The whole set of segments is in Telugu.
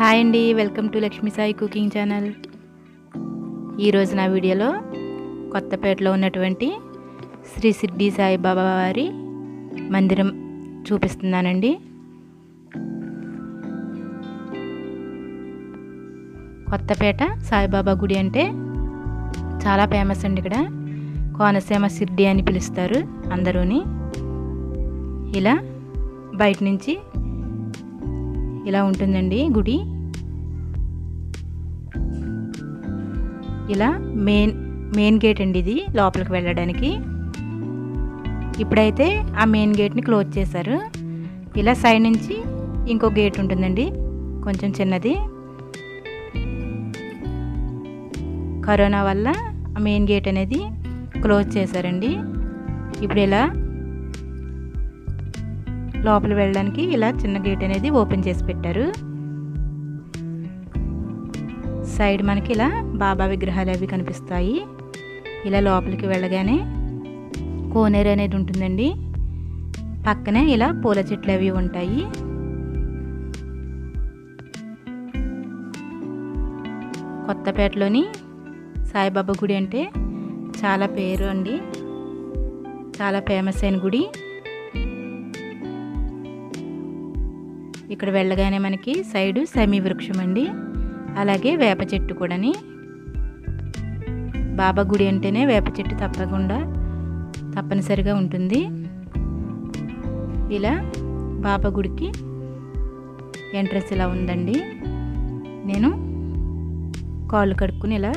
హాయ్ అండి welcome to Lakshmi Sai cooking channel. ఈరోజు నా వీడియోలో కొత్తపేటలో ఉన్నటువంటి శ్రీ సిద్ధి సాయిబాబా వారి మందిరం చూపిస్తున్నానండి. కొత్తపేట సాయిబాబా గుడి అంటే చాలా ఫేమస్ అండి ఇక్కడ. కోనసీమ సిడ్డి అని పిలుస్తారు అందరూని. ఇలా బయట నుంచి ఇలా ఉంటుందండి గుడి. ఇలా మెయిన్ మెయిన్ గేట్ అండి ఇది లోపలికి వెళ్ళడానికి. ఇప్పుడైతే ఆ మెయిన్ గేట్ని క్లోజ్ చేశారు. ఇలా సైడ్ నుంచి ఇంకో గేట్ ఉంటుందండి కొంచెం చిన్నది. కరోనా వల్ల ఆ మెయిన్ గేట్ అనేది క్లోజ్ చేశారండి. ఇప్పుడు ఇలా లోపల వెళ్ళడానికి ఇలా చిన్న గేట్ అనేది ఓపెన్ చేసి పెట్టారు. సైడ్ మనకి ఇలా బాబా విగ్రహాలు అవి కనిపిస్తాయి. ఇలా లోపలికి వెళ్ళగానే కోనేరు అనేది ఉంటుందండి. పక్కనే ఇలా పూల చెట్లు అవి ఉంటాయి. కొత్తపేటలోని సాయిబాబా గుడి అంటే చాలా పేరు అండి. చాలా ఫేమస్ అయిన గుడి. ఇక్కడ వెళ్ళగానే మనకి సైడు సమీ వృక్షం అండి అలాగే వేప చెట్టు కూడాని. బాబా గుడి అంటేనే వేప చెట్టు తప్పకుండా తప్పనిసరిగా ఉంటుంది. ఇలా బాబా గుడికి ఎంట్రెన్స్ ఇలా ఉందండి. నేను కాళ్ళు కడుక్కుని ఇలా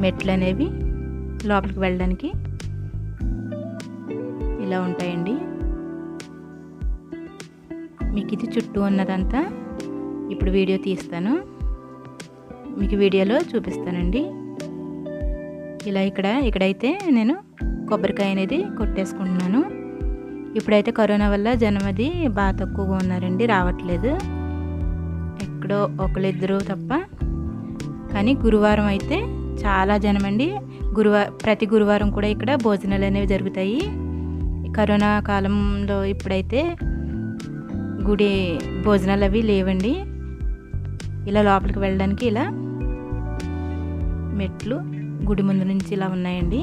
మెట్లు అనేవి లోపలికి వెళ్ళడానికి ఇలా ఉంటాయండి. మీకు ఇది చుట్టూ ఉన్నదంతా ఇప్పుడు వీడియో తీస్తాను. మీకు వీడియోలో చూపిస్తానండి. ఇలా ఇక్కడ ఇక్కడైతే నేను కొబ్బరికాయ అనేది కొట్టేసుకుంటున్నాను. ఇప్పుడైతే కరోనా వల్ల జనం అది బాగా తక్కువగా ఉన్నారండి రావట్లేదు. ఎక్కడో ఒకళ్ళిద్దరు తప్ప. కానీ గురువారం అయితే చాలా జనమండి. అండి గురువారం ప్రతి గురువారం కూడా ఇక్కడ భోజనాలు అనేవి జరుగుతాయి. కరోనా కాలంలో ఇప్పుడైతే గుడి భోజనాలు అవి లేవండి. ఇలా లోపలికి వెళ్ళడానికి ఇలా మెట్లు గుడి ముందు నుంచి ఇలా ఉన్నాయండి.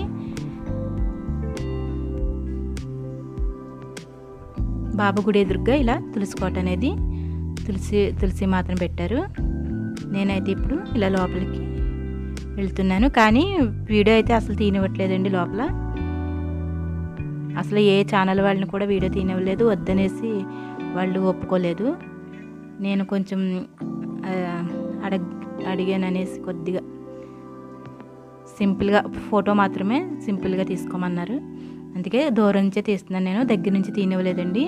బాబు గుడి ఎదురుగా ఇలా తులసి అనేది తులసి తులసి మాత్రం పెట్టారు. నేనైతే ఇప్పుడు ఇలా లోపలికి వెళ్తున్నాను. కానీ వీడియో అయితే అసలు తీనివ్వట్లేదండి లోపల. అసలు ఏ ఛానల్ వాళ్ళని కూడా వీడియో తీనివ్వలేదు. వద్దనేసి వాళ్ళు ఒప్పుకోలేదు. నేను కొంచెం అడగ అడిగాను అనేసి కొద్దిగా సింపుల్గా ఫోటో మాత్రమే సింపుల్గా తీసుకోమన్నారు. అందుకే దూరం నుంచే తీస్తున్నాను నేను దగ్గర నుంచి తీనివ్వలేదండి.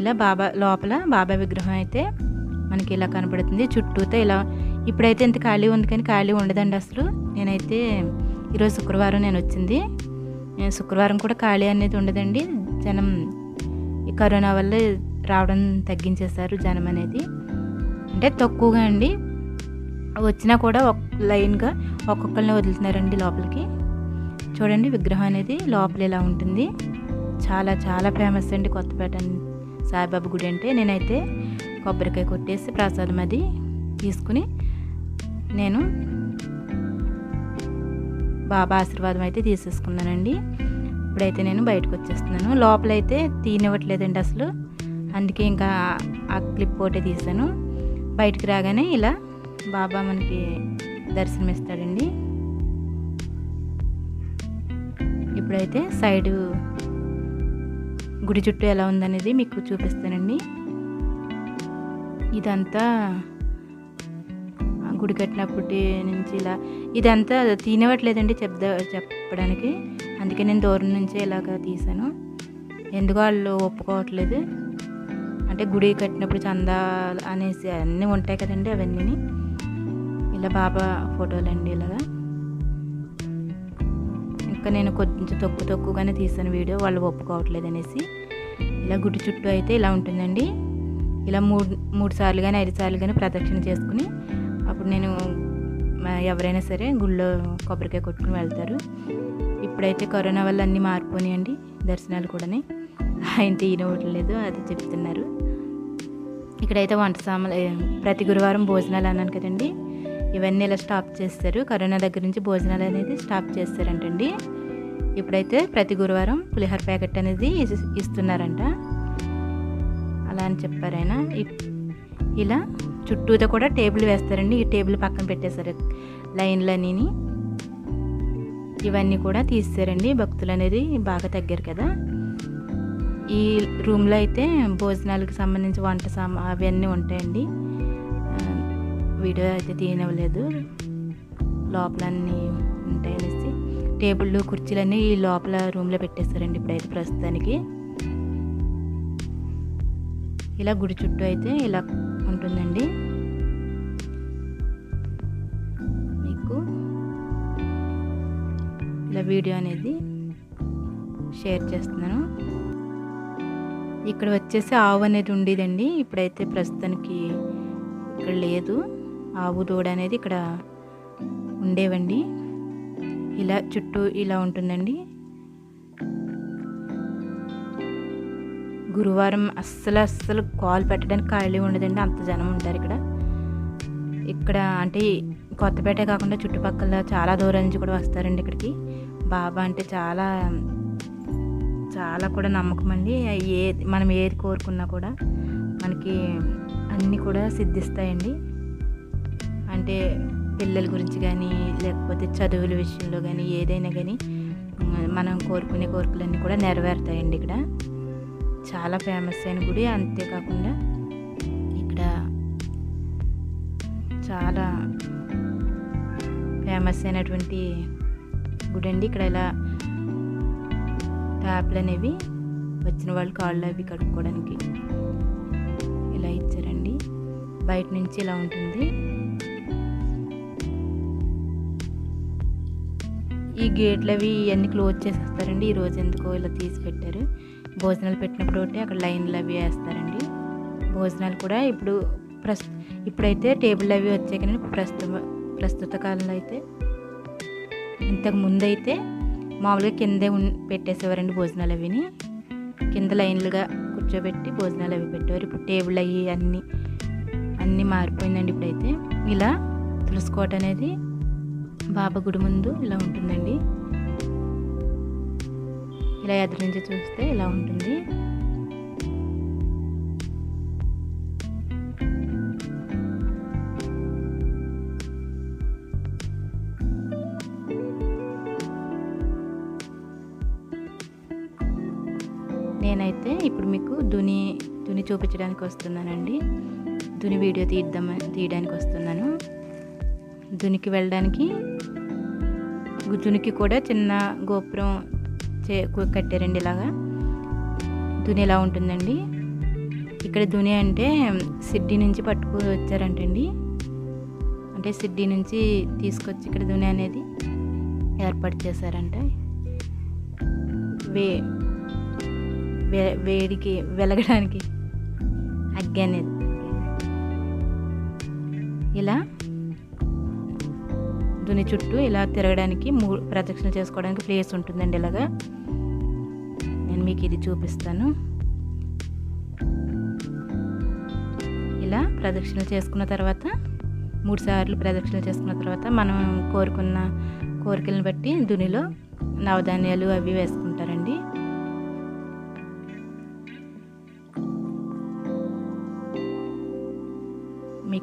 ఇలా బాబా లోపల బాబా విగ్రహం అయితే మనకి ఇలా కనపడుతుంది. చుట్టూతో ఇలా ఇప్పుడైతే ఇంత ఖాళీ ఉంది కానీ ఖాళీ ఉండదండి అసలు. నేనైతే ఈరోజు శుక్రవారం నేను వచ్చింది. శుక్రవారం కూడా ఖాళీ అనేది ఉండదండి. జనం ఈ కరోనా వల్ల రావడం తగ్గించేశారు జనం అనేది. అంటే తక్కువగా అండి. వచ్చినా కూడా ఒక లైన్గా ఒక్కొక్కరిని వదులుతున్నారండి లోపలికి. చూడండి విగ్రహం అనేది లోపల ఇలా ఉంటుంది. చాలా చాలా ఫేమస్ అండి కొత్తపేట సాయిబాబు గుడి అంటే నేనైతే కొబ్బరికాయ కొట్టేసి ప్రసాదం అది తీసుకుని నేను బాబా ఆశీర్వాదం అయితే తీసేసుకున్నానండి. ఇప్పుడైతే నేను బయటకు వచ్చేస్తున్నాను లోపలైతే తీనివ్వట్లేదండి అసలు. అందుకే ఇంకా ఆ క్లిప్ ఒకటే తీసాను బయటికి రాగానే ఇలా బాబా మనకి దర్శనం ఇస్తాడండి ఇప్పుడైతే సైడు గుడి చుట్టూ ఎలా ఉందనేది మీకు చూపిస్తానండి. ఇదంతా గుడి కట్టినప్పటి నుంచి ఇలా ఇదంతా తినవట్లేదండి చెప్దా చెప్పడానికి. అందుకే నేను దూరం నుంచే ఇలాగ తీసాను ఎందుకు వాళ్ళు ఒప్పుకోవట్లేదు. అంటే గుడి కట్టినప్పుడు చందా అనేసి అన్నీ ఉంటాయి కదండి అవన్నీ ఇలా బాబా ఫోటోలు అండి ఇలాగా. ఇంకా నేను కొంచెం తక్కువ తక్కువగానే తీసాను వీడియో వాళ్ళు ఒప్పుకోవట్లేదు అనేసి. ఇలా గుడి చుట్టూ అయితే ఇలా ఉంటుందండి. ఇలా మూడు మూడు సార్లు కానీ ఐదు సార్లు కానీ ప్రదక్షిణ చేసుకుని అప్పుడు నేను ఎవరైనా సరే గుళ్ళో కొబ్బరికాయ కొట్టుకుని వెళ్తారు. ఇప్పుడైతే కరోనా వల్ల అన్నీ మారిపోయినాయండి దర్శనాలు కూడానే. ఆయన తీయనివ్వట్లేదు అది చెప్తున్నారు. ఇక్కడైతే వంట సామాన్లు ప్రతి గురువారం భోజనాలు అన్నాను కదండి. ఇవన్నీ ఇలా స్టాప్ చేస్తారు. కరోనా దగ్గర నుంచి భోజనాలు అనేది స్టాప్ చేస్తారంటండి. ఇప్పుడైతే ప్రతి గురువారం పులిహోర ప్యాకెట్ అనేది ఇస్తున్నారంట. అలా అని చెప్పారు ఆయన. ఇలా చుట్టూతో కూడా టేబుల్ వేస్తారండి. ఈ టేబుల్ పక్కన పెట్టేశారు లైన్లన్నీ. ఇవన్నీ కూడా తీస్తారండి భక్తులు అనేది బాగా తగ్గారు కదా. ఈ రూమ్లో అయితే భోజనాలకు సంబంధించి వంట సామా అవన్నీ ఉంటాయండి. వీడియో అయితే తీయనివ్వలేదు. లోపలన్నీ ఉంటాయనేసి. టేబుళ్ళు కుర్చీలన్నీ ఈ లోపల రూమ్లో పెట్టేస్తారండి ఇప్పుడైతే ప్రస్తుతానికి. ఇలా గుడి చుట్టూ అయితే ఇలా ఉంటుందండి. వీడియో అనేది షేర్ చేస్తున్నాను. ఇక్కడ వచ్చేసి ఆవు అనేది ఉండేదండి. ఇప్పుడైతే ప్రస్తుతానికి ఇక్కడ లేదు. ఆవు దూడ అనేది ఇక్కడ ఉండేవండి. ఇలా చుట్టూ ఇలా ఉంటుందండి. గురువారం అస్సలు అస్సలు కాల్ పెట్టడానికి ఖాళీ ఉండదండి. అంత జనం ఉంటారు ఇక్కడ. ఇక్కడ అంటే కొత్తపేట కాకుండా చుట్టుపక్కల చాలా దూరం నుంచి కూడా వస్తారండి ఇక్కడికి. బాబా అంటే చాలా చాలా కూడా నమ్మకం అండి. ఏ మనం ఏది కోరుకున్నా కూడా మనకి అన్నీ కూడా సిద్ధిస్తాయండి. అంటే పిల్లల గురించి కానీ లేకపోతే చదువుల విషయంలో కానీ ఏదైనా కానీ మనం కోరుకునే కోరికలన్నీ కూడా నెరవేరుతాయండి ఇక్కడ. చాలా ఫేమస్ అయిన గుడి. అంతేకాకుండా ఇక్కడ చాలా ఫేమస్ అయినటువంటి గుడి అండి ఇక్కడ ఇలా ట్యాప్లు అనేవి వచ్చిన వాళ్ళు కాళ్ళు అవి కడుక్కోవడానికి ఇలా ఇచ్చారండి. బయట నుంచి ఇలా ఉంటుంది. ఈ గేట్లు అవి ఇవన్నీ క్లోజ్ చేసేస్తారండి. ఈ రోజు ఎందుకో ఇలా తీసి పెట్టారు. భోజనాలు పెట్టినప్పుడు ఒకటి అక్కడ లైన్లు అవి వేస్తారండి. భోజనాలు కూడా ఇప్పుడు ప్రస్తు ఇప్పుడైతే టేబుల్ అవి వచ్చాయి కానీ ప్రస్తుత ప్రస్తుత కాలంలో అయితే ఇంతకు ముందు అయితే మామూలుగా కిందే పెట్టేసేవారండి భోజనాలు అవిని. కింద లైన్లుగా కూర్చోబెట్టి భోజనాలు అవి పెట్టేవారు. ఇప్పుడు టేబుల్ అవి అన్నీ అన్నీ మారిపోయిందండి ఇప్పుడైతే. ఇలా తులసికోట అనేది బాబా గుడి ముందు ఇలా ఉంటుందండి. ఇలా ఎదురు నుంచి చూస్తే ఇలా ఉంటుంది. చూపించడానికి వస్తున్నానండి. దుని వీడియో తీద్దాం తీయడానికి వస్తున్నాను. దునికి వెళ్ళడానికి దునికి కూడా చిన్న గోపురం చే కట్టారండి ఇలాగా. దుని ఎలా ఉంటుందండి? ఇక్కడ దుని అంటే సిడ్డి నుంచి పట్టుకు వచ్చారంటండి అంటే సిడ్డి నుంచి తీసుకొచ్చి ఇక్కడ దుని అనేది ఏర్పాటు చేశారంట. వే వే- వేడికి వెలగడానికి అగ్గి అనేది ఇలా దుని చుట్టూ ఇలా తిరగడానికి మూడు ప్రదక్షిణలు చేసుకోవడానికి ప్లేస్ ఉంటుందండి ఇలాగా. నేను మీకు ఇది చూపిస్తాను. ఇలా ప్రదక్షిణలు చేసుకున్న తర్వాత మూడు సార్లు ప్రదక్షిణలు చేసుకున్న తర్వాత మనం కోరుకున్న కోరికలను బట్టి దునిలో నవధాన్యాలు అవి వేసుకుంటాం.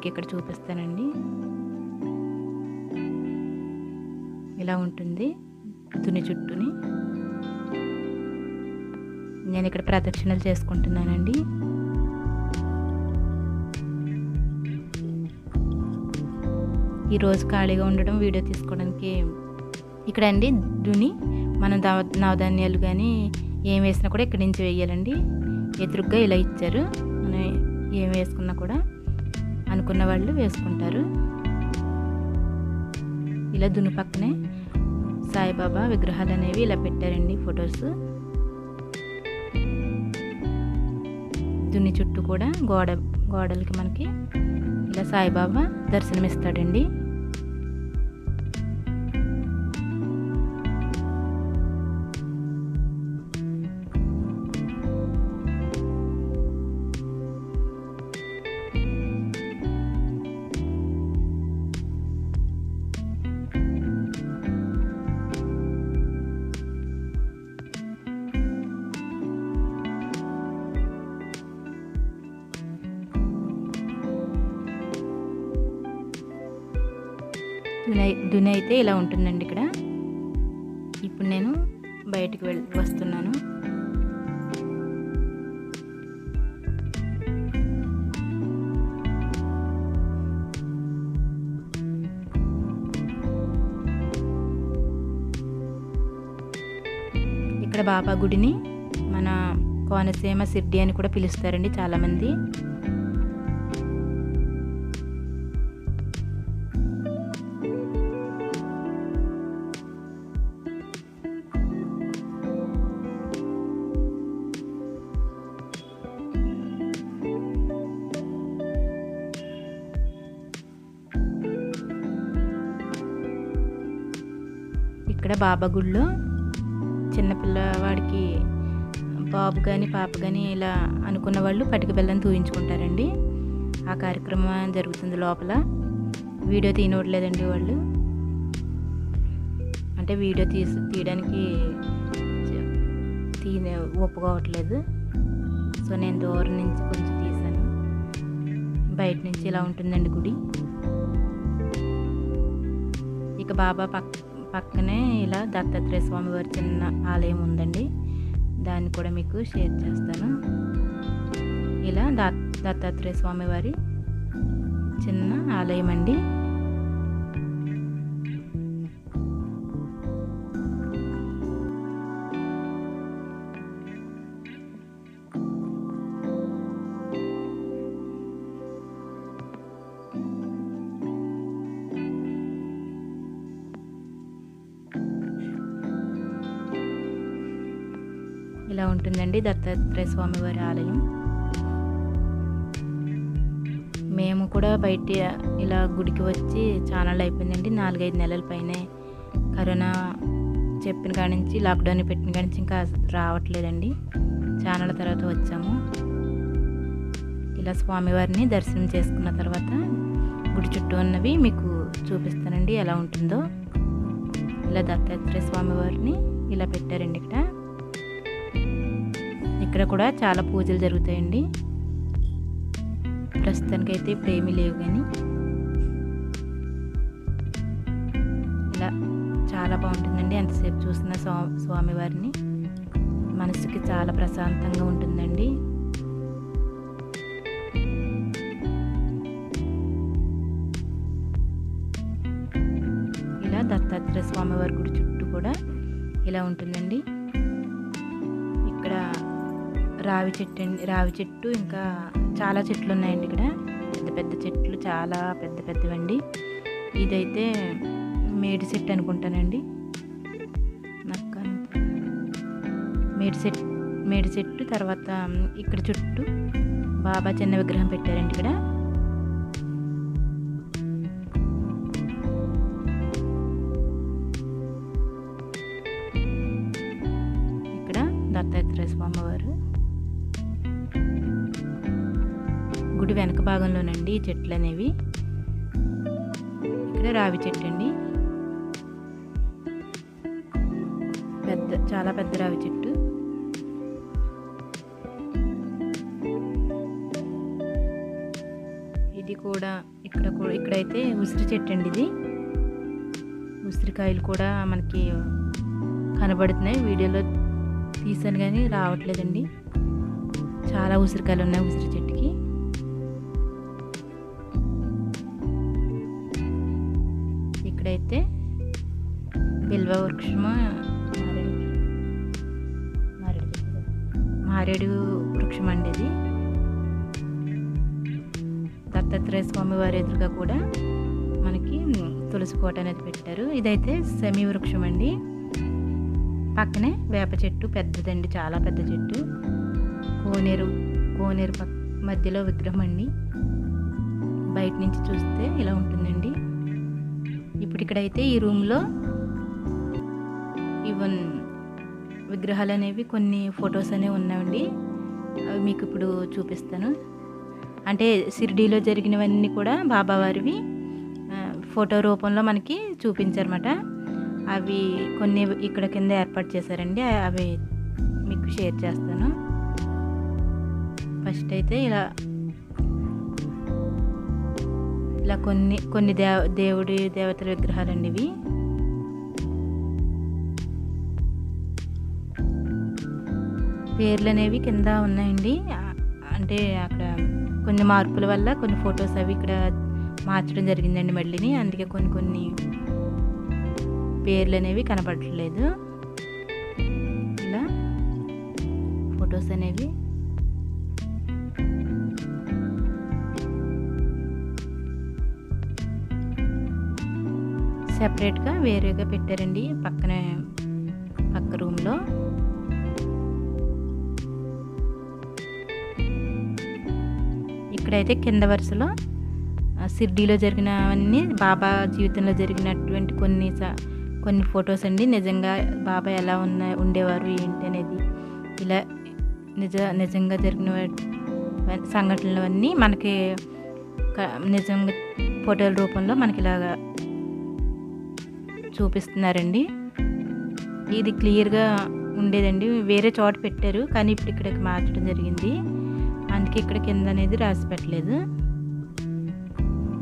మీకు ఇక్కడ చూపిస్తానండి. ఇలా ఉంటుంది తుని చుట్టూని. నేను ఇక్కడ ప్రదక్షిణలు చేసుకుంటున్నానండి. ఈరోజు ఖాళీగా ఉండడం వీడియో తీసుకోవడానికి ఇక్కడ అండి దుని. మనం దవ నవధాన్యాలు కానీ ఏం వేసినా కూడా ఇక్కడి నుంచి వేయాలండి. ఎదురుగ్గా ఇలా ఇచ్చారు. మనం ఏం వేసుకున్నా కూడా. అనుకున్న వాళ్ళు వేసుకుంటారు. ఇలా దుని పక్కనే సాయిబాబా విగ్రహాలు అనేవి ఇలా పెట్టారండి ఫొటోస్. దుని చుట్టూ కూడా గోడ గోడలకి మనకి ఇలా సాయిబాబా దర్శనమిస్తాడండి. దుని అయితే ఇలా ఉంటుందండి ఇక్కడ. ఇప్పుడు నేను బయటికి వెళ్ వస్తున్నాను. ఇక్కడ బాబా గుడిని మన కోనసీమ సిర్డి అని కూడా పిలుస్తారండి చాలామంది. బాబా గుడిలో చిన్నపిల్లవాడికి బాబు కానీ పాప కానీ ఇలా అనుకున్న వాళ్ళు పటిక బెల్లం తూయించుకుంటారండి. ఆ కార్యక్రమం జరుగుతుంది లోపల. వీడియో తీయనట్లేదండి వాళ్ళు. అంటే వీడియో తీసి తీయడానికి తీనే ఒప్పుకోవట్లేదు. సో నేను దూరం నుంచి కొంచెం తీసాను బయట నుంచి ఇలా ఉంటుందండి గుడి. ఇక బాబా పక్క పక్కనే ఇలా దత్తాత్రేయ స్వామి వారి చిన్న ఆలయం ఉందండి. దాన్ని కూడా మీకు షేర్ చేస్తాను. ఇలా దత్ దత్తాత్రేయ స్వామి వారి చిన్న ఆలయం అండి ఇలా ఉంటుందండి దత్తాత్రేయ స్వామి వారి ఆలయం? మేము కూడా బయట ఇలా గుడికి వచ్చి ఛానల్ అయిపోయిందండి. నాలుగైదు నెలల పైనే కరోనా చెప్పిన కాడి నుంచి లాక్డౌన్ పెట్టిన కాడి నుంచి ఇంకా రావట్లేదండి. ఛానల్ తర్వాత వచ్చాము. ఇలా స్వామివారిని దర్శనం చేసుకున్న తర్వాత గుడి చుట్టూ ఉన్నవి మీకు చూపిస్తానండి ఎలా ఉంటుందో. ఇలా దత్తాత్రేయ స్వామివారిని ఇలా పెట్టారండి ఇక్కడ. ఇక్కడ కూడా చాలా పూజలు జరుగుతాయండి. ప్రస్తుతానికైతే ఇప్పుడు ఏమీ లేవు కానీ. ఇలా చాలా బాగుంటుందండి. ఎంతసేపు చూసిన స్వా స్వామివారిని. మనసుకి చాలా ప్రశాంతంగా ఉంటుందండి. ఇలా దత్తాత్రేయ స్వామివారి గుడి చుట్టూ కూడా ఇలా ఉంటుందండి. రావి చెట్టు అండి. రావి చెట్టు ఇంకా చాలా చెట్లు ఉన్నాయండి ఇక్కడ. పెద్ద పెద్ద చెట్లు చాలా పెద్ద పెద్దవండి. ఇదైతే మేడి చెట్టు అనుకుంటానండి. నక్క మేడి చెట్టు మేడి చెట్టు తర్వాత ఇక్కడ చుట్టూ బాబా చిన్న విగ్రహం పెట్టారండి ఇక్కడ. అండి ఈ చెట్లు అనేవి ఇక్కడ రావి చెట్టు అండి పెద్ద చాలా పెద్ద రావి చెట్టు. ఇది కూడా ఇక్కడ కూడా ఇక్కడైతే ఉసిరి చెట్టు అండి ఇది. ఉసిరికాయలు కూడా మనకి కనబడుతున్నాయి. వీడియోలో తీసాను కానీ రావట్లేదండి. చాలా ఉసిరికాయలు ఉన్నాయి ఉసిరి చెట్టు. వృక్షము మారేడు మారేడు వృక్షం అండి ఇది దత్తాత్రేయ స్వామి వారి ఎదురుగా కూడా మనకి తులసి కోట అనేది పెట్టారు. ఇదైతే సెమీ వృక్షం అండి పక్కనే వేప చెట్టు పెద్దదండి చాలా పెద్ద చెట్టు. కోనేరు కోనేరు పక్క మధ్యలో విగ్రహం అండి బయట నుంచి చూస్తే ఇలా ఉంటుందండి. ఇప్పుడు ఇక్కడైతే ఈ రూమ్లో ఈవెన్ విగ్రహాలు అనేవి కొన్ని ఫొటోస్ అనేవి ఉన్నాయండి. అవి మీకు ఇప్పుడు చూపిస్తాను. అంటే షిర్డీలో జరిగినవన్నీ కూడా బాబావారివి ఫోటో రూపంలో మనకి చూపించారన్నమాట. అవి కొన్ని ఇక్కడ కింద ఏర్పాటు చేశారండి. అవి మీకు షేర్ చేస్తాను. ఫస్ట్ అయితే ఇలా ఇలా కొన్ని కొన్ని దేవ దేవుడి దేవతల విగ్రహాలండి ఇవి. పేర్లు అనేవి కింద ఉన్నాయండి. అంటే అక్కడ కొన్ని మార్పుల వల్ల కొన్ని ఫొటోస్ అవి ఇక్కడ మార్చడం జరిగిందండి మళ్ళీని. అందుకే కొన్ని కొన్ని పేర్లు అనేవి కనపడట్లేదు. ఇలా ఫొటోస్ అనేవి సెపరేట్గా వేరేగా పెట్టారండి పక్కనే పక్క రూమ్లో. ఇక్కడైతే కింద వరుసలో సిర్డీలో జరిగినవన్నీ బాబా జీవితంలో జరిగినటువంటి కొన్ని కొన్ని ఫొటోస్ అండి. నిజంగా బాబా ఎలా ఉన్న ఉండేవారు ఏంటి అనేది ఇలా నిజ నిజంగా జరిగిన సంఘటనలు అన్నీ మనకి నిజంగా ఫోటోల రూపంలో మనకి ఇలాగా చూపిస్తున్నారండి. ఇది క్లియర్గా ఉండేదండి. వేరే చోట పెట్టారు కానీ ఇప్పుడు ఇక్కడికి మార్చడం జరిగింది. అందుకే ఇక్కడ కింద అనేది రాసి పెట్టలేదు.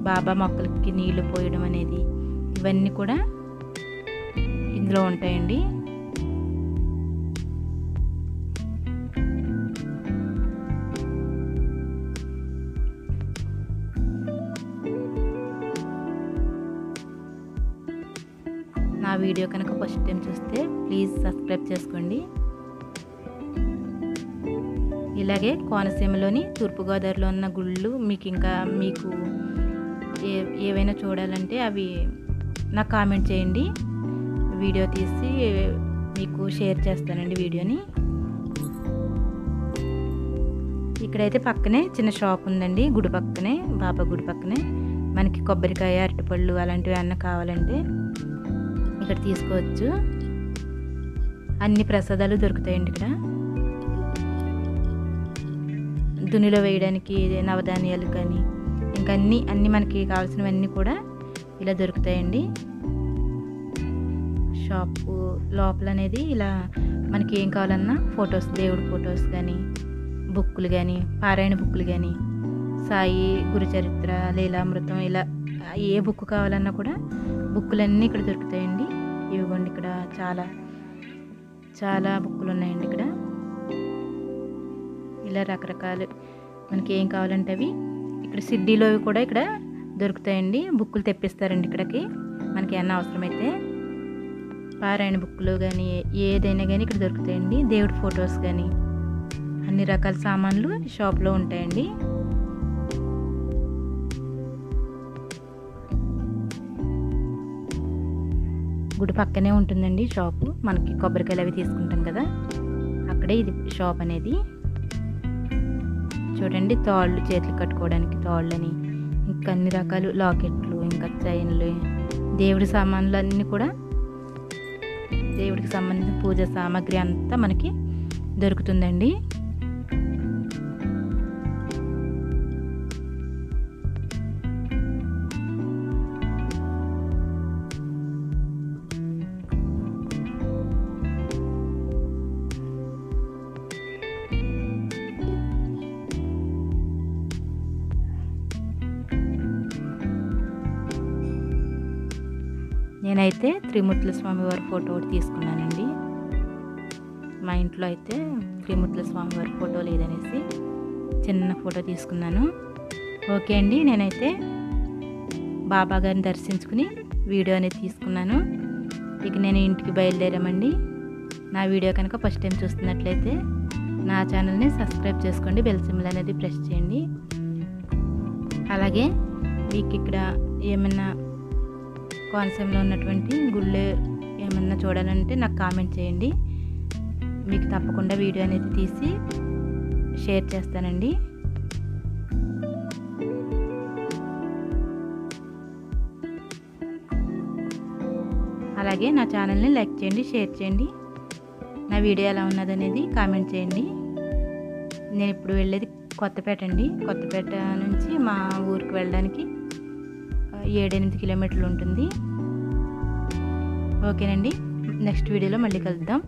బాబా మొక్కలకి నీళ్ళు పోయడం అనేది ఇవన్నీ కూడా ఇందులో ఉంటాయండి. నా వీడియో కనుక ఫస్ట్ టైం చూస్తే ప్లీజ్ సబ్స్క్రైబ్ చేసుకోండి. ఇలాగే కోనసీమలోని తూర్పుగోదావరిలో ఉన్న గుళ్ళు మీకు ఇంకా మీకు ఏ ఏవైనా చూడాలంటే అవి నాకు కామెంట్ చేయండి. వీడియో తీసి మీకు షేర్ చేస్తానండి వీడియోని. ఇక్కడైతే పక్కనే చిన్న షాప్ ఉందండి గుడి పక్కనే బాబా గుడి పక్కనే. మనకి కొబ్బరికాయ అరటిపళ్ళు అలాంటివి ఏమన్నా కావాలంటే ఇక్కడ తీసుకోవచ్చు. అన్ని ప్రసాదాలు దొరుకుతాయండి ఇక్కడ. దునిలో వేయడానికి నవధాన్యాలు కానీ ఇంకా అన్ని అన్నీ మనకి కావాల్సినవన్నీ కూడా ఇలా దొరుకుతాయండి. షాపు లోపల అనేది ఇలా మనకి ఏం కావాలన్నా ఫొటోస్ దేవుడి ఫొటోస్ కానీ బుక్కులు కానీ పారాయణ బుక్కులు కానీ సాయి గురుచరిత్ర లీలామృతం ఇలా ఏ బుక్ కావాలన్నా కూడా బుక్కులన్నీ ఇక్కడ దొరుకుతాయండి. ఇవిగోండి ఇక్కడ చాలా చాలా బుక్కులు ఉన్నాయండి ఇక్కడ. ఇలా రకరకాలు మనకి ఏం కావాలంటే అవి. ఇక్కడ సిడ్డీలో కూడా ఇక్కడ దొరుకుతాయండి. బుక్కులు తెప్పిస్తారండి ఇక్కడికి. మనకి ఏమన్నా అవసరమైతే పారాయణ బుక్కులు కానీ ఏదైనా కానీ ఇక్కడ దొరుకుతాయండి. దేవుడి ఫొటోస్ కానీ అన్ని రకాల సామాన్లు షాప్లో ఉంటాయండి. గుడి పక్కనే ఉంటుందండి షాపు. మనకి కొబ్బరికాయలు అవి తీసుకుంటాం కదా. అక్కడే ఇది షాప్ అనేది. చూడండి తాళ్ళు చేతులు కట్టుకోవడానికి తాళ్ళని ఇంకా అన్ని రకాలు లాకెట్లు ఇంకా చైన్లు దేవుడి సామాన్లు అన్నీ కూడా దేవుడికి సంబంధించిన పూజ సామాగ్రి అంతా మనకి దొరుకుతుందండి. నేనైతే త్రిమూర్తుల స్వామి వారి ఫోటో ఒకటి తీసుకున్నానండి. మా ఇంట్లో అయితే త్రిమూర్తుల స్వామి వారి ఫోటో లేదనేసి చిన్న ఫోటో తీసుకున్నాను. ఓకే అండి నేనైతే బాబా గారిని దర్శించుకుని వీడియో అనేది తీసుకున్నాను. ఇక నేను ఇంటికి బయలుదేరామండి. నా వీడియో కనుక ఫస్ట్ టైం చూస్తున్నట్లయితే నా ఛానల్ని సబ్స్క్రైబ్ చేసుకోండి బెల్ సింబల్ అనేది ప్రెస్ చేయండి. అలాగే మీకు ఇక్కడ ఏమైనా కోనసీమలో ఉన్నటువంటి గుళ్ళు ఏమన్నా చూడాలంటే నాకు కామెంట్ చేయండి. మీకు తప్పకుండా వీడియో అనేది తీసి షేర్ చేస్తానండి. అలాగే నా ఛానల్ని లైక్ చేయండి షేర్ చేయండి. నా వీడియో ఎలా ఉన్నదనేది కామెంట్ చేయండి. నేను ఇప్పుడు వెళ్ళేది కొత్తపేట అండి. కొత్తపేట నుంచి మా ఊరికి వెళ్ళడానికి ఏడెనిమిది కిలోమీటర్లు ఉంటుంది. ఓకేనండి. నెక్స్ట్ వీడియోలో మళ్ళీ కలుద్దాం.